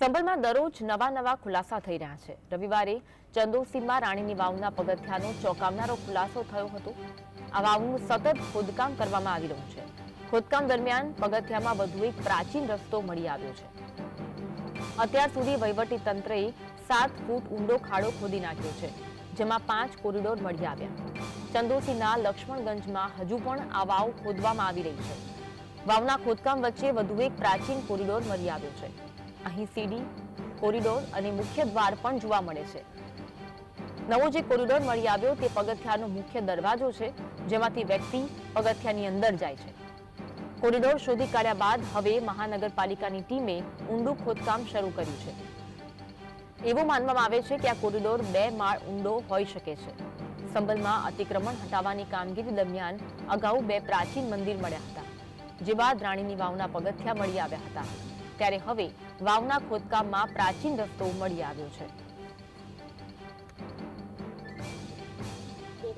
સંભલમાં દરરોજ નવા નવા ખુલાસા થઈ રહ્યા છે. રવિવારે ચંદોસીમાં રાણીની વાવના પગથિયાનો ચોંકાવનારો ખુલાસો થયો હતો. આ વાવનું સતત ખોદકામ કરવામાં આવી રહ્યું છે. ખોદકામ દરમિયાન પગથિયામાં વધુ એક પ્રાચીન રસ્તો મળી આવ્યો છે. અત્યાર સુધી વહીવટી તંત્રએ સાત ફૂટ ઊંડો ખાડો ખોદી નાખ્યો છે, જેમાં પાંચ કોરિડોર મળી આવ્યા. ચંદોસીના લક્ષ્મણગંજમાં હજુ પણ આ વાવ ખોદવામાં આવી રહી છે. વાવના ખોદકામ વચ્ચે વધુ એક પ્રાચીન કોરિડોર મળી આવ્યો છે. અહીં સીડી, કોરિડોર અને મુખ્ય દ્વાર પણ જોવા મળે છે. નવો જે કોરિડોર મળી આવ્યો તે પગથિયાનો મુખ્ય દરવાજો છે, જેમાંથી વ્યક્તિ પગથિયાની અંદર જાય છે. કોરિડોર શોધી કાઢ્યા બાદ હવે મહાનગરપાલિકાની ટીમે ઊંડું ખોદકામ શરૂ કર્યું છે. એવું માનવામાં આવે છે કે આ કોરિડોર બે માળ ઊંડો હોઈ શકે છે. સંભલમાં અતિક્રમણ હટાવવાની કામગીરી દરમિયાન અગાઉ બે પ્રાચીન મંદિર મળ્યા હતા, જે બાદ રાણીની વાવના પગથિયા મળી આવ્યા હતા. ત્યારે હવે વાવના ખોદકામમાં પ્રાચીન રસ્તો મળી આવ્યો છે.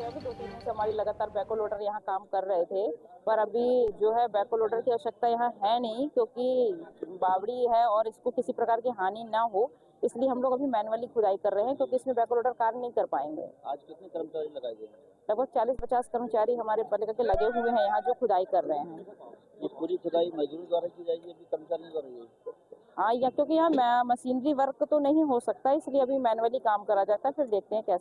रहे हैं अभी दो तीन दिन से हमारी लगातार बैको लोडर यहाँ काम कर रहे थे पर अभी जो है बैको लोडर की आवश्यकता यहाँ है नहीं क्योंकि बावड़ी है और इसको किसी प्रकार की हानि ना हो इसलिए हम लोग अभी मैनुअली खुदाई कर रहे हैं क्योंकि इसमें बैको लोडर कार्य नहीं कर पाएँगे। आज कितने कर्मचारी लगाए गए हैं? लगभग चालीस पचास कर्मचारी हमारे पालिका के लगे हुए हैं यहाँ जो खुदाई कर रहे हैं। ये पूरी खुदाई मजदूरों द्वारा की जाएगी अभी कर्मचारियों द्वारा हाँ या क्योंकि यहाँ मशीनरी वर्क तो नहीं हो सकता इसलिए अभी मैनुअली काम करा जाता है फिर देखते हैं कैसे